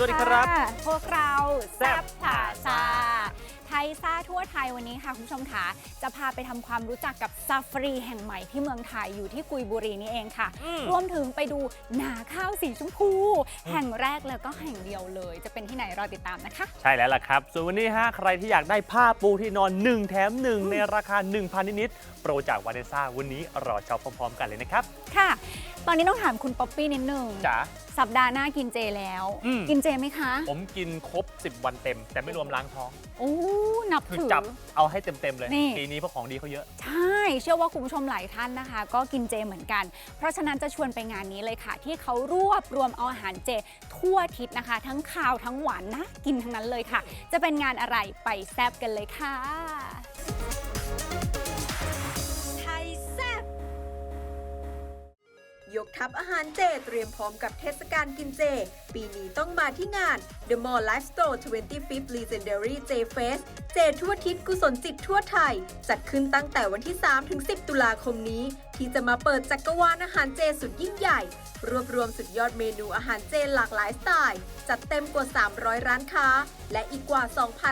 สวัสดีครับ พวกเราแซ่บพาซาไทยซ่า ทั่วไทยวันนี้ค่ะคุณผู้ชมค่ะจะพาไปทำความรู้จักกับซาฟารีแห่งใหม่ที่เมืองไทยอยู่ที่กุยบุรีนี่เองค่ะ อืม รวมถึงไปดูนาข้าวสีชมพู แห่งแรกแล้วก็แห่งเดียวเลย จะเป็นที่ไหนรอติดตามนะคะ ใช่แล้วล่ะครับ ส่วนวันนี้ฮะใครที่อยากได้ผ้าปูที่นอน 1 แถม 1 ในราคา 1,000 นิดๆโปรจากวาเนซ่าวันนี้รอช็อปพร้อมๆ กันเลยนะครับค่ะ ตอนนี้ต้องถามคุณป๊อปปี้นิดนึงจ๋า สัปดาห์หน้ากินเจแล้ว อืม กินเจไหมคะ ผมกินครบ 10 วันเต็ม แต่ไม่รวมล้างท้อง โอ้ นับคือถือ จับเอาให้เต็มๆเลยนี่ ปีนี้เพราะของดีเขาเยอะ ใช่ เชื่อว่าคุณผู้ชมหลายท่านนะคะ ก็กินเจเหมือนกัน เพราะฉะนั้นจะชวนไปงานนี้เลยค่ะ ที่เขารวบรวมเอาอาหารเจ ทั่วทิศนะคะ ทั้งข้าวทั้งหวานนะ กินทั้งนั้นเลยค่ะ จะเป็นงานอะไรไปแซบกันเลยค่ะ ยกทัพอาหารเจเตรียมพร้อมกับเทศกาลกินเจ ปีนี้ต้องมาที่งาน The Mall Life Store 25th Legendary J Fest เจทั่วทิศกุศลจิตทั่วไทย จัดขึ้นตั้งแต่วันที่ 3 ถึง 10 ตุลาคมนี้ ที่จะมาเปิดจักรวาลอาหารเจสุดยิ่งใหญ่ รวบรวมสุดยอดเมนูอาหารเจหลากหลายสไตล์ จัดเต็มกว่า 300 ร้านค้า และอีกกว่า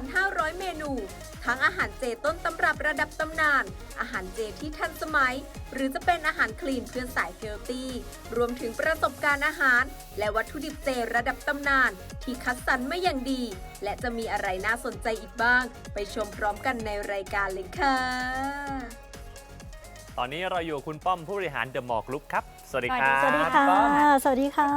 2,500 เมนู ทั้งอาหารเจต้นตำรับระดับตำนาน อาหารเจที่ทันสมัย หรือจะเป็นอาหารคลีนเพื่อสายเฮลตี้รวมถึงประสบการณ์อาหาร และวัตถุดิบเจระดับตำนาน ที่คัดสรรมาอย่างดี และจะมีอะไรน่าสนใจอีกบ้าง ไปชมพร้อมกันในรายการเลยค่ะตอนนี้เราอยู่กับคุณป้อมผู้บริหารเดอะมอลล์กรุ๊ปครับ สวัสดีครับสวัสดีค่ะป้อมสวัสดีค่ะ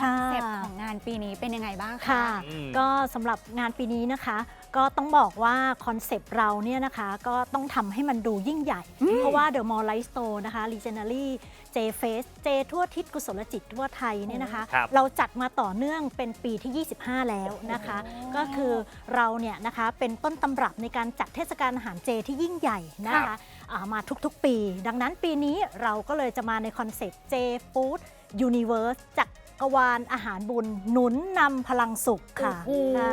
คอนเซปต์ของงานปีนี้เป็นยังไงบ้างคะ ค่ะ อืม ก็สำหรับงานปีนี้นะคะ ก็ต้องบอกว่าคอนเซปต์เราเนี่ยนะคะก็ต้องทำให้มันดูยิ่งใหญ่ เพราะว่า The Mall Light Store นะคะ Regenery J Face J ทั่วทิศกุศลจิตทั่วไทยเนี่ยนะคะ ครับเราจัดมาต่อเนื่องเป็นปีที่ 25 แล้วนะคะ ก็คือเราเนี่ยนะคะเป็นต้นตำรับในการจัดเทศกาลอาหารเจที่ยิ่งใหญ่นะครัคะบ อ่ามาทุกๆปี ดังนั้นปีนี้เราก็เลยจะมาในคอนเซปต์ J Food Universe จั กรวาลอาหารบุญหนุนนำพลังสุขค่ะโอ้โหค่ะ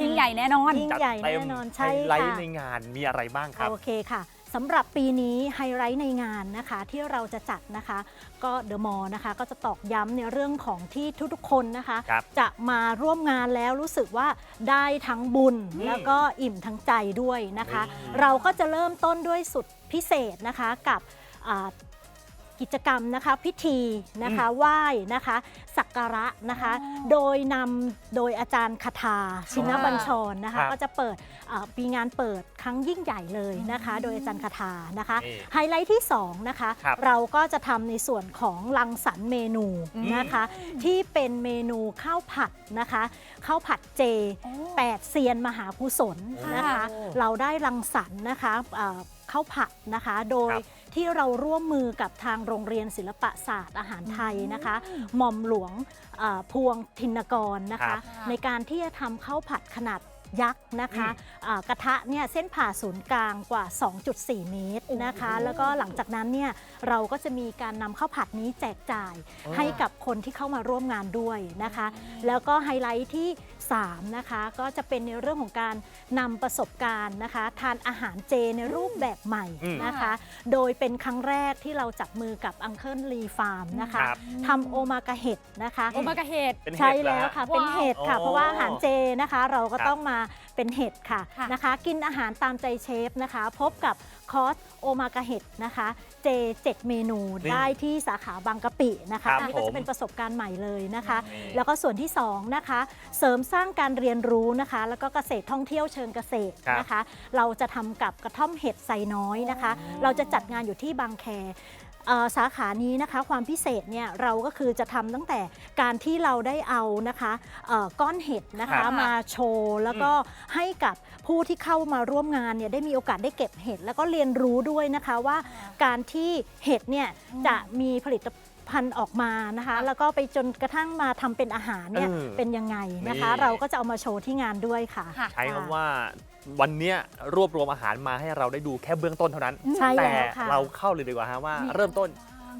ยิ่งใหญ่แน่นอน ยิ่งจัดใหญ่เต็มแน่นอนไฮใช่ไลท์ค่ะในงานมีอะไรบ้างครับ โอเคค่ะสำหรับปีนี้ไฮไลท์ในงานนะคะที่เราจะจัดนะคะ ก็เดอะมอลนะคะ ก็จะตอกย้ำในเรื่องของที่ทุกๆคนนะคะ ครับจะมาร่วมงานแล้วรู้สึกว่าได้ทั้งบุญอืมแล้วก็อิ่มทั้งใจด้วยนะคะ นี่ เราก็จะเริ่มต้นด้วยสุดพิเศษนะคะกับอ่า กิจกรรมนะคะพิธีนะคะไหว้นะคะสักการะนะคะอ๋อโดยนำโดยอาจารย์คาทาชินบัญชรนะครัคะบก็จะเปิดอ่าปีงานเปิดครั้งยิ่งใหญ่เลยนะคะ โดยอาจารย์คาทานะคะนี่ไฮไลท์ที่2นะคะ ครับเราก็จะทำในส่วนของรังสรรค์เมนูอืมนะคะ ที่เป็นเมนูข้าวผัดนะคะข้าวผัดเจโอ้8เซียนมหากุศลนะคะ โอ้ เราได้รังสรรค์นะคะเอ่อ ข้าวผัดนะคะ โดยครับที่เราร่วมมือกับทางโรงเรียนศิลปศาสตร์อาหารไทยนะคะหม่อมหลวงเอ่อพวงธินกรนะครัคะบในการที่จะทำข้าวผัดขนาดยักษ์นะคะอืมอ่ากระทะเนี่ยเส้นผ่าศูนย์กลางกว่า 2.4 เมตรนะคะ แล้วก็หลังจากนั้นเนี่ยเราก็จะมีการนำข้าวผัดนี้แจกจ่ายอ๋อให้กับคนที่เข้ามาร่วมงานด้วยนะคะ แล้วก็ไฮไลท์ที่ 3นะคะก็จะเป็นในเรื่องของการนำประสบการณ์นะคะ ทานอาหารเจในรูปแบบใหม่อืมนะคะ โดยเป็นครั้งแรกที่เราจับมือกับอังเคิลรีฟาร์มนะคะครับทำโอมากาเห็ดนะคะโอมากาเฮดเป็นเห็ดใช่เหรอแล้วฮะ ค่ะว้าวเป็นเห็ดค่ะ อ๋อเพราะว่าอาหารเจนะคะ เราก็ครับ ต้องมาเป็นเห็ดค่ะค่ะ นะคะ กินอาหารตามใจเชฟนะคะ พบกับคอร์สโอมากาเห็ดนะคะเจ7เมนูนี่ได้ที่สาขาบางกะปินะคะครับอันนี้ก็ผมจะเป็นประสบการณ์ใหม่เลยนะคะ นี่ แล้วก็ส่วนที่2นะคะ เสริมสร้างการเรียนรู้นะคะ แล้วก็เกษตรท่องเที่ยวเชิงเกษตรครับนะคะ เราจะทำกับกระท่อมเห็ดไซน้อยนะคะ เราจะจัดงานอยู่ที่บางแคเอ่อสาขานี้นะคะความพิเศษเนี่ยเราก็คือจะทำตั้งแต่การที่เราได้เอานะคะเอ่อก้อนเห็ดนะครัคะบมาโชว์แล้วก็ให้กับผู้ที่เข้ามาร่วมงานเนี่ยได้มีโอกาสได้เก็บเห็ดแล้วก็เรียนรู้ด้วยนะคะว่าการที่เห็ดเนี่ยจะมีผลิต ภัณฑ์ออกมานะคะ แล้วก็ไปจนกระทั่งมาทำเป็นอาหารเนี่ยเออเป็นยังไงนะคะ นี่ เราก็จะเอามาโชว์ที่งานด้วยค่ะ ค่ะ ใช้คำว่าวันเนี้ยรวบรวมอาหารมาให้เราได้ดูแค่เบื้องต้นเท่านั้น ใช่แต่แล้วค่ะ เราเข้าเลยดีกว่าฮะว่าเริ่มต้น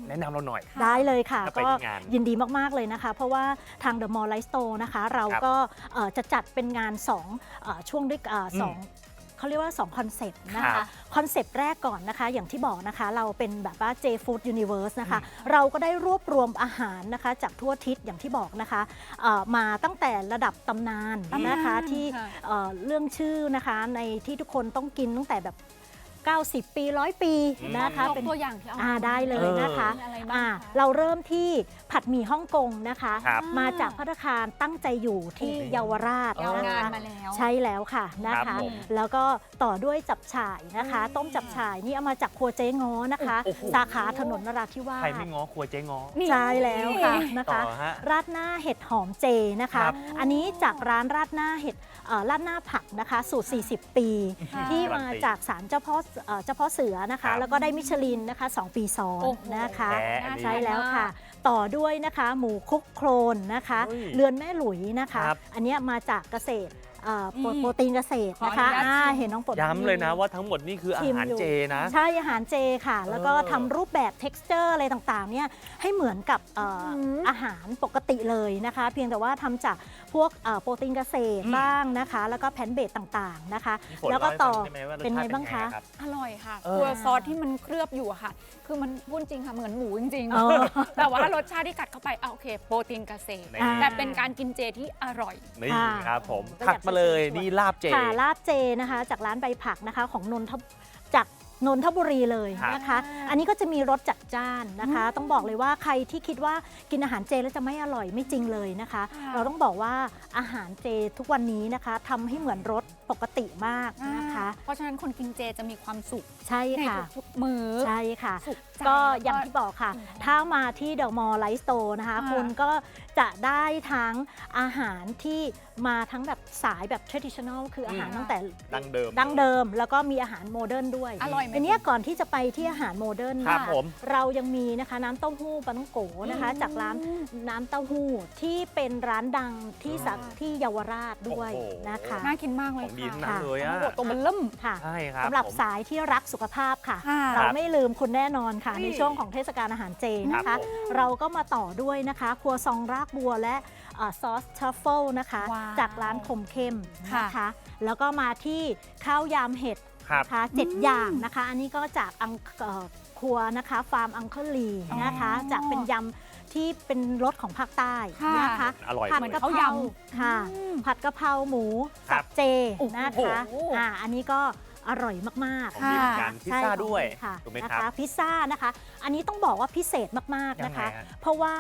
แนะนำเราหน่อย ได้เลยค่ะ ถ้าไปก็ที่งานยินดีมาก ๆ เลยนะคะ เพราะว่าทาง The Mall Light Store นะคะ เราครับก็เอ่อจะจัดเป็นงาน2เอ่อช่วงด้วยเอ่อสองอืม เขาเรียกว่า 2 คอนเซปต์นะครัคะ บคอนเซปต์แรกก่อนนะคะ อย่างที่บอกนะคะ เราเป็นแบบว่า J Food Universe นะคะ เราก็ได้รวบรวมอาหารนะคะ จากทั่วทิศอย่างที่บอกนะคะเอ่อมาตั้งแต่ระดับตำนานตำนานนะคะที่ค่ะ เอ่อเรื่องชื่อนะคะในที่ทุกคนต้องกินตั้งแต่แบบ 90 ปีร้อยปีอืมนะคะยกเป็นตัวอย่างที่เอาอ่าได้เลยนะคะมีอะไรบ้างอ่าคะเราเริ่มที่ผัดหมี่ฮ่องกงนะคะ ครับมาจากพัตตาคารตั้งใจอยู่ที่โอ้โหเยาวราชยาวนานนะคะมาแล้ว ใช่แล้วค่ะนะครัคะ บผมแล้วก็ต่อด้วยจับฉ่ายนะคะอืมต้มจับฉ่ายนี่เอามาจากครัวเจ๊ง้อนะคะ โอ้โห สาขาถนนนราธิวาสใครไม่ง้อครัวเจ๊ง้อนี่ใช่แล้วค่ะนะต่อคะฮะราดหน้าเห็ดหอมเจนะคะ ครับอันนี้จากร้านราดหน้าเห็ดเอ่อราดหน้าผักนะคะ สูตร 40 ปี ค่ะ ที่การันมาตีจากศาลเจ้าพ่อเอ่อเจ้าพ่อเสือนะครัคะ บแล้วก็ได้มิชลินนะคะ2ปีซ้อนโอ้โห นะคะแท้อันนี้ใช่แล้วค่ะ ต่อด้วยนะคะหมูคลุกโครนนะคะเฮ้ยเรือนแม่หลุยนะคะ ครับ อันเนี้ยมาจากเกษตรเอ่อโปรนี่โปรตีนเกษตรนะคะขออนุญาตอ่าชิม เห็นน้องปลด ย้ำเลยนะว่าทั้งหมดนี่คืออาชิมหารอยู่ เจนะ ใช่อาหารเจค่ะ แล้วก็เออทำรูปแบบ texture อะไรต่างๆเนี่ยให้เหมือนกับเอ่ออมอาหารปกติเลยนะคะ เพียงแต่ว่าทำจาก พวกเอ่อโปรตีนเกษตรอืมบ้างนะคะ แล้วก็แพนเบสต่างๆนะคะพี่ฝนแล้วก็ต่อเล่าให้ฟังได้ไหมว่ารสเป็นไงชาติบ้างคะรับ อร่อยค่ะเออตัวซอสที่มันเคลือบอยู่อะค่ะ คือมันพูดจริงค่ะ เหมือนหมูจริง เออๆ แต่ว่ารสชาติที่กัดเข้าไปอะโอเค โปรตีนเกษตรนี่อ่า แต่เป็นการกินเจที่อร่อย นี่ค่ะ ครับผมก็อยากถัดมาเลยจะเชิญชวนนี่ลาบเจ ค่ะลาบเจนะคะ จากร้านใบผักนะคะของนนทบจาก นนทบุรีเลยครับนะคะ อันนี้ก็จะมีรสจัดจ้านนะคะ ต้องบอกเลยว่าใครที่คิดว่ากินอาหารเจแล้วจะไม่อร่อยไม่จริงเลยนะคะค่ะเราต้องบอกว่าอาหารเจทุกวันนี้นะคะทำให้เหมือนรสปกติมากนะคะ เพราะฉะนั้นคนกินเจจะมีความสุขใช่ในค่ะทุกๆมื้อใช่ค่ะสุขใจ ก็แล้วอย่างที่บอกค่ะ ถ้ามาที่เดอะมอลล์ไลฟ์สโตร์นะคะค่ะคุณก็จะได้ทั้งอาหารที่มาทั้งแบบสายแบบ traditional คืออาหารอืมตั้งแต่ดังเดิม ดั้งเดิม แล้วก็มีอาหารโมเดิร์นด้วยอร่อยไหมอันเนี้ยก่อนที่จะไปที่อาหารโมเดิร์นครับนะผม เรายังมีนะคะน้ำเต้าหู้ปลาต้องโกนะคะ จากร้านน้ำเต้าหู้ที่เป็นร้านดังที่สักที่เยาวราชด้วยโอ้โห นะคะ น่ากินมากเลขยองดีค่ะทั้งนั้นเลยโอ้อะโหตัวมันเริ่ม ค่ะใช่ครับสำหรับผม สายที่รักสุขภาพค่ะ ค่ะ เราไม่ลืมคุณแน่นอนค่ะนี่ในช่วงของเทศกาลอาหารเจนะครัคะ บผม เราก็มาต่อด้วยนะคะ ครัวซองรากบัวและเอ่อซอสทัฟเฟิลนะคะ ว้าวจากร้านคมเข้มค่ะนะคะ แล้วก็มาที่ข้าวยำเห็ดครับ นะคะเจ็ดอย่างนะคะ อันนี้ก็จากอังเอ่อครัวนะคะฟาร์มอังเคิลลีนะคะ อ๋อจากเป็นยำที่เป็นรสของภาคใต้ค่ะนะคะอร่อยผัดเลยกะข้าวเพรายค่ะอืมผัดกะเพราหมูครัสับบเจโอ้โหนะคะอ่าอันนี้ก็ อร่อยมากของดีเหมือนกันพิซซ่าใช่ด้วยค่ะถูกไหมนะครัคะบพิซซ่านะคะ อันนี้ต้องบอกว่าพิเศษมากๆนะคะ ยังไงฮะเพราะว่า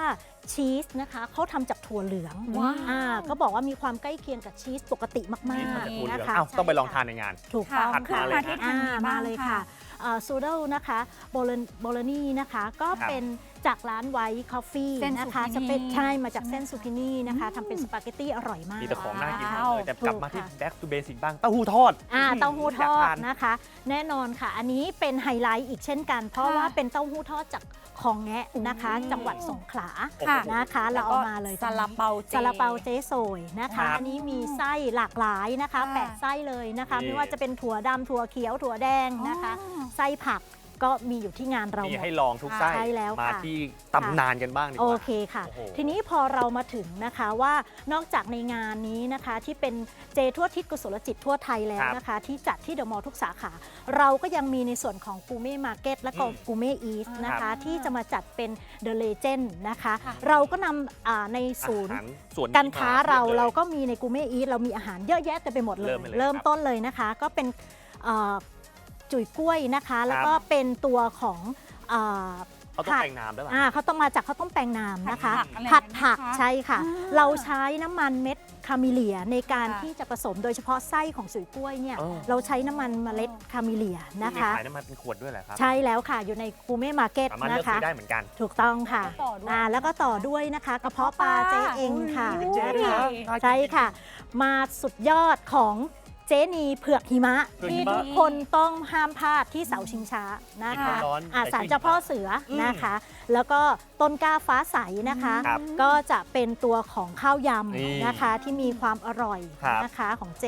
ชีสนะคะเขาทำจากถั่วเหลืองว้าว อ่าก็บอกว่ามีความใกล้เคียงกับชีสปกติมากนี่ทำจากถั่วเหๆลืนะองคะอ้าวต้องไปลองใช่ทานในงาน ถูกต้องถัดขึ้นมาเลยมาฮะที่ทาอ่างนี้มาบ้างเลยค่ะค่ะซูเดลนะคะโบลโบลนี่นะคะ ก็ครับเป็น จากร้านไวท์คอฟฟี่เส้นนะคะซูกินี่จะเป็นใช่มาจากใช่ไหมเส้นซูกินี่นะคะทำเป็นสปาเกตตี้อร่อยมาก มีแต่ของน่ากินทั้งว้าวนั้นเลยแต่กลับมาที่ ถูกค่ะ back to basic บ้างเต้าหู้ทอด อ่าเต้าหู้ทออยากดทานนะคะ แน่นอนค่ะ อันนี้เป็นไฮไลท์อีกเช่นกัน เพราะค่ะว่าเป็นเต้าหู้ทอดจากของแงะนะคะ อืม จังหวัดสงขลาค่ะนะคะ เราเอามาเลยซาลาเปาเจซาลาเปาเจ๊โซยนะครัคะบอันนี้มีไส้หลากหลายนะคะค่ะ แปดไส้เลยนะคะ นี่ ไม่ว่าจะเป็นถั่วดำถั่วเขียวถั่วแดงนะคะ อ๋อ ไส้ผัก ก็มีอยู่ที่งานเราหมีมดให้ลองทุกไส้ใช่แล้วมาค่ะ ที่ตำนานกันบ้างดีกโอว่า เคค่ะ โอ้โหทีนี้พอเรามาถึงนะคะว่านอกจากในงานนี้นะคะที่เป็นเจทั่วทิศกุศลจิตทั่วไทยแล้วนะคะ ที่จัดที่เดอะมอลล์ทุกสาขา เราก็ยังมีในส่วนของกูเม่มาร์เก็ตและก็อืมกูเม่อีสนะครัคะ บ ที่จะมาจัดเป็นเดอะเลเจนด์นะคะ ค่ะ เราก็นำอ่าในศูนย์ อาหารส่วนการค้าเราลย เราก็มีในกูเม่อีทเรามีอาหารเยอะแยะเต็มไปหมดเลย เริ่มไปเลยเริ่มครับต้นเลยนะคะ ก็เป็นเอ่อ จุ๋ยกล้วยนะคะ แล้วก็เป็นตัวของเอ่อ เขาต้องแต่งน้ำด้วยป่ะ อ่าเขาต้องมาจากข้าวต้มแปลงน้ำนะคะ ผัดผักอะไรผัดผักนะคะ ใช่ค่ะ อ่าเราใช้น้ำมันเม็ดคาเมิเลียในการค่ะ ที่จะผสมโดยเฉพาะไส้ของสุยกล้วยเนี่ยเออเราใช้น้ำมันเมล็ดคาเมิเลียนะมีคะ ขายน้ำมันเป็นขวดด้วยเหรอครับ ใช่แล้วค่ะอยู่ในกูเม่มาร์เก็ตสามารถนะเลือกคะ ซื้อได้เหมือนกัน ถูกต้องค่ะแล้วก็ต่อด้วย อ่าแล้วก็ต่อด้วยนะคะกระเพาะปลาเจ๊เองค่ะอุ้ยนะคะน่ากินใช่ค่ะ มาสุดยอดของเจนีเผือกหิมะ เผือกหิที่มะทุกคนต้องห้ามพลาดที่เสาชิงช้านะกินคะร้อนๆอ่าใส่ศาลชุดเจ้าพ่อเสืออมนะคะ แล้วก็ ต้นกล้าฟ้าใสนะคะ ครับก็จะเป็นตัวของข้าวยนี่ำนะคะที่มีความอร่อยครับนะคะของเจ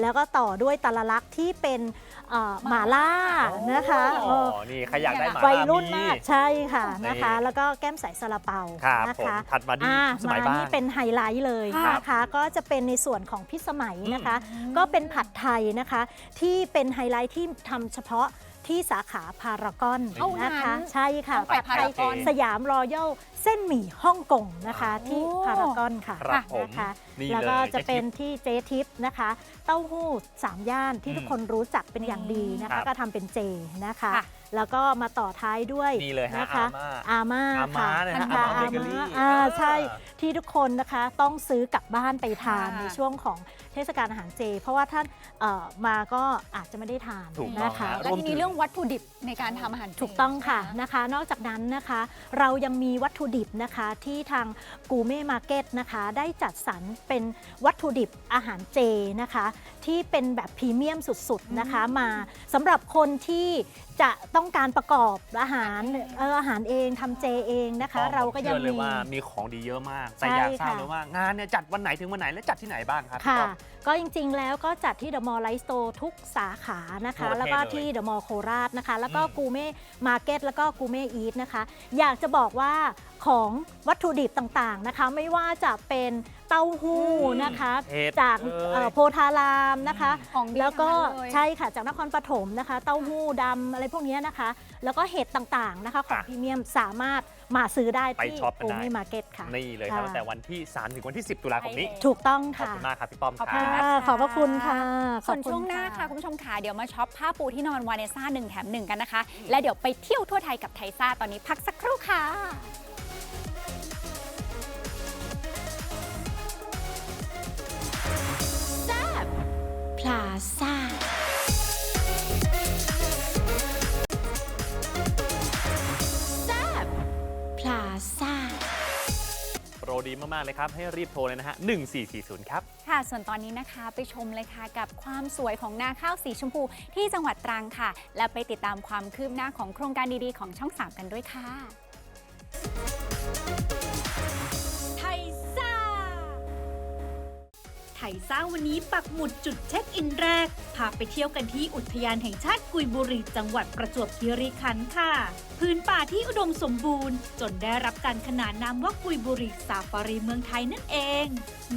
แล้วก็ต่อด้วยตาลลักษณ์ที่เป็นเอ่อหมาล่านะคะโอ้เออนี่ใครอยากได้หมาวัยรุ่นมีมากใช่ค่ะนี่นะคะ แล้วก็แก้มใสซาลาเปาครับนะผมคะ ถัดมาดีอ่าสมัยบ้างนี่เป็นไฮไลท์เลยครับนะคะ ก็จะเป็นในส่วนของพิสมัยนะคะ ก็เป็นผัดไทยนะคะ ที่เป็นไฮไลท์ที่ทำเฉพาะ ที่สาขาพารากอนเท่านั้นนะคะใช่ค่ะต้องไปพารากอนสยามรอยัลเส้นหมี่ฮ่องกงนะคะโอ้ที่พารากอนค่ะครับผมนะคะนี่แล้วเลก็ยจะเป็นจ๊ทิพย์ที่เจทิปนะคะ เต้าหู้สามย่านที่อืมทุกคนรู้จักเป็นอย่างดีนะครัคะ บก็ทำเป็นเจนะคะ ค่ะ แล้วก็มาต่อท้ายด้วยนี่เลยฮะนะคะอาม่าอาม่าอาม่าค่ะนะฮะอาม่าค่ะเบเกอรี่อ่าอ่า ใช่ที่ทุกคนนะคะต้องซื้อกลับบ้านไปทานค่ะในช่วงของ เทศกาลอาหารเจ เพราะว่าท่านเอ่อมาก็อาจจะไม่ได้ทานถูกต้องนะคะฮะแล้วทีนี้เรื่องวัตถุดิบในการทำอาหารเจถูกต้องค่ะนะคะ นอกจากนั้นนะคะ เรายังมีวัตถุดิบนะคะที่ทางกูเม่มาร์เก็ตนะคะ ได้จัดสรรเป็นวัตถุดิบอาหารเจนะคะ ที่เป็นแบบพรีเมียมสุดๆนะคะมาสำหรับคนที่จะต้องการประกอบอาหารเอออาหารเองทำเจเองนะคะ เราก็ยังชื่อเลยมีว่ามีของดีเยอะมาก แต่ใช่อยากทราบค่ะ เลยว่างานเนี่ยจัดวันไหนถึงวันไหนและจัดที่ไหนบ้างครับค่ะพี่ป้อมก็จริงๆ แล้วก็จัดที่เดอะมอลล์ไลฟ์สโตร์ทุกสาขานะคะ ทั่วประเทศแล้วก็เลยที่เดอะมอลล์โคราชนะคะ แล้วก็อืม กูเม่มาร์เก็ตแล้วก็กูเม่อีทนะคะ อยากจะบอกว่าของวัตถุดิบต่างๆนะคะ ไม่ว่าจะเป็นเต้าหู้นะคะ เห็ดจากเอ่ยเอ่อโพธารามนะคะ ของดีแล้วก็ทั้งนั้นเลย ใช่ค่ะจากนครปฐมนะคะ เต้าหู้ดำอะไรพวกเนี้ยนะคะ แล้วก็เห็ดต่างๆนะคะ ของอะ พรีเมียมสามารถ มาซื้อได้ไปที่ช็อปกันกูได้เม่มาร์เก็ตค่ะ นี่เลยครับค่ะตั้งแต่วันที่ 3 ถึงวันที่ 10 ตุลาคมนี้ ถูกต้องขอบค่ะคุณมากครับพี่ป้อมขอบคคุณรับนะค่ะขอบพระคุณค่ะส่วนขอบคุณ ช่วงหน้าค่ะค่ะคุณผู้ชมขาเดี๋ยวมาช็อปผ้าปูที่นอนวาเนซ่าหนึ่งแถมหนึ่งกันนะคะ และเดี๋ยวไปเที่ยวทั่วไทยกับไทยซ่าตอนนี้พักสักครู่ค่ะ พลาซ่า มากๆเลยครับ ให้รีบโทรเลยนะฮะ 1440 ครับ ค่ะ ส่วนตอนนี้นะคะไปชมเลยค่ะกับความสวยของนาข้าวสีชมพูที่จังหวัดตรังค่ะ และไปติดตามความคืบหน้าของโครงการดีๆของช่อง 3 กันด้วยค่ะ ไทยซ่าวันนี้ปักหมุดจุดเช็คอินแรก พาไปเที่ยวกันที่อุทยานแห่งชาติกุยบุรีจังหวัดประจวบคีรีขันธ์ค่ะ พื้นป่าที่อุดมสมบูรณ์ จนได้รับการขนานนามว่ากุยบุรีซาฟารีเมืองไทยนั่นเอง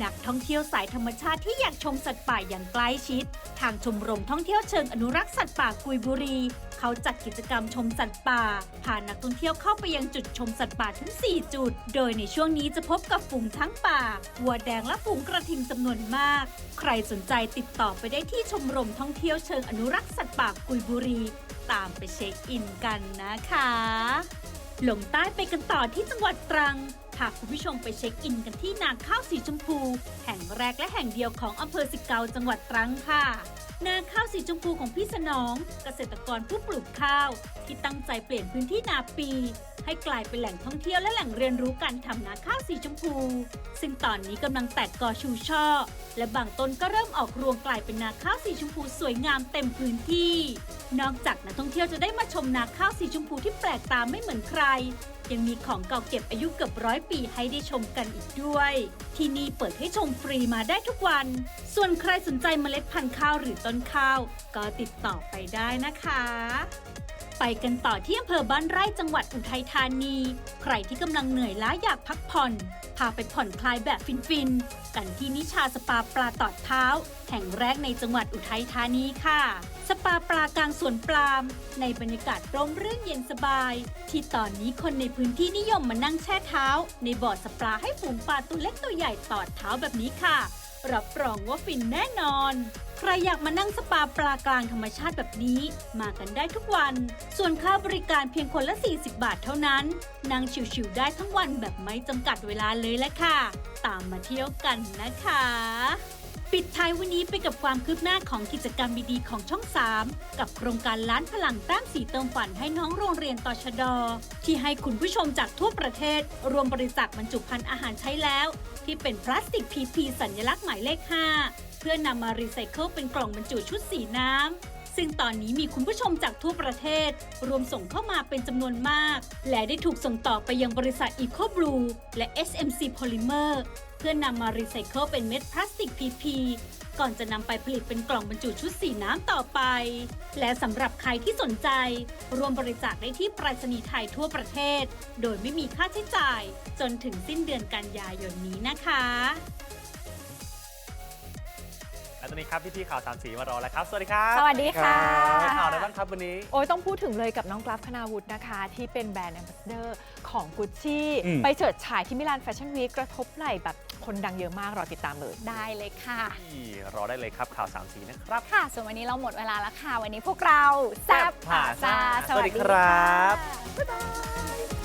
นักท่องเที่ยวสายธรรมชาติที่อยากชมสัตว์ป่าอย่างใกล้ชิด ทางชมรมท่องเที่ยวเชิงอนุรักษ์สัตว์ป่ากุยบุรี เขาจัดกิจกรรมชมสัตว์ป่า พานักท่องเที่ยวเข้าไปยังจุดชมสัตว์ป่าถึง 4 จุด โดยในช่วงนี้จะพบกับฝูงช้างป่า วัวแดงและฝูงกระทิงจำนวนมาก ใครสนใจติดต่อไปได้ที่ชมรมท่องเที่ยวเชิงอนุรักษ์สัตว์ป่ากุยบุรี ตามไปเช็คอินกันนะคะลงใต้ไปกันต่อที่จังหวัดตรังพาคุณผู้ชมไปเช็คอินกันที่นาข้าวสีชมพู แห่งแรกและแห่งเดียวของอำเภอสิเกาจังหวัดตรังค่ะ นาข้าวสีชมพูของพี่สนอง เกษตรกรผู้ปลูกข้าว ที่ตั้งใจเปลี่ยนพื้นที่นาปี ให้กลายเป็นแหล่งท่องเที่ยวและแหล่งเรียนรู้การทำนาข้าวสีชมพู ซึ่งตอนนี้กำลังแตกกอชูช่อ และบางต้นก็เริ่มออกรวงกลายเป็นนาข้าวสีชมพูสวยงามเต็มพื้นที่ นอกจากนักท่องเที่ยวจะได้มาชมนาข้าวสีชมพูที่แปลกตาไม่เหมือนใคร ยังมีของเก่าเก็บอายุเกือบร้อยปีให้ได้ชมกันอีกด้วย ที่นี่เปิดให้ชมฟรีมาได้ทุกวัน ส่วนใครสนใจเมล็ดพันธุ์ข้าวหรือต้นข้าว ก็ติดต่อไปได้นะคะ ไปกันต่อที่อำเภอบ้านไร่จังหวัดอุทัยธานี ใครที่กำลังเหนื่อยล้าอยากพักผ่อนพาไปผ่อนคลายแบบฟินๆกันที่นิชาสปาปลาตอดเท้า แห่งแรกในจังหวัดอุทัยธานีค่ะ สปาปลากลางสวนปลาล์มในบรรยากาศร่มรื่นเย็นสบาย ที่ตอนนี้คนในพื้นที่นิยมมานั่งแช่เท้า ในบ่อสปาให้ฝูงปลาตัวเล็กตัวใหญ่ตอดเท้าแบบนี้ค่ะ รับรองว่าฟินแน่นอน ใครอยากมานั่งสปาปลากลางธรรมชาติแบบนี้ มากันได้ทุกวัน ส่วนค่าบริการเพียงคนละ 40 บาทเท่านั้น นั่งชิวๆได้ทั้งวันแบบไม่จำกัดเวลาเลยแหละค่ะ ตามมาเที่ยวกันนะคะ ปิดท้ายวันนี้ไปกับความคืบหน้าของกิจกรรมดีๆของช่อง 3 กับโครงการล้านพลังแต้มสีเติมฝันให้น้องโรงเรียนตชด ที่ให้คุณผู้ชมจากทั่วประเทศ รวมบริจาคบรรจุภัณฑ์อาหารใช้แล้ว ที่เป็นพลาสติก PP สัญลักษณ์หมายเลข 5 เพื่อนำมารีไซเคิลเป็นกล่องบรรจุชุดสีน้ำ ซึ่งตอนนี้มีคุณผู้ชมจากทั่วประเทศ รวมส่งเข้ามาเป็นจำนวนมาก และได้ถูกส่งต่อไปยังบริษัท Eco Blue และ SMC Polymer เพื่อนำมารีไซเคิลเป็นเม็ดพลาสติก PP ก่อนจะนำไปผลิตเป็นกล่องบรรจุชุดสีน้ำต่อไป และสำหรับใครที่สนใจ รวมบริจาคได้ที่ไปรษณีย์ไทยทั่วประเทศ โดยไม่มีค่าใช้จ่าย จนถึงสิ้นเดือนกันยายนนี้นะคะและ ตอนนี้ครับพี่ๆข่าวสามสีมารอแล้วครับ สวัสดีครับสวัสดีค่ะมีข่าวอะไรบ้างครับวันนี้ โอ้ยต้องพูดถึงเลยกับน้องกราฟคณาวุฒินะคะ ที่เป็นแบรนด์แอมบาสเดอร์ของกุชชี่ อืม ไปเฉิดฉายที่มิลานแฟชั่นวีคกระทบไหล่แบบคนดังเยอะมากรอติดตามเลย ได้เลยค่ะ ที่รอได้เลยครับข่าวสามสีนะครับ ค่ะ ส่วนวันนี้เราหมดเวลาแล้วค่ะ วันนี้พวกเราแซบผ่าซาสวัสดีครับบ๊ายบาย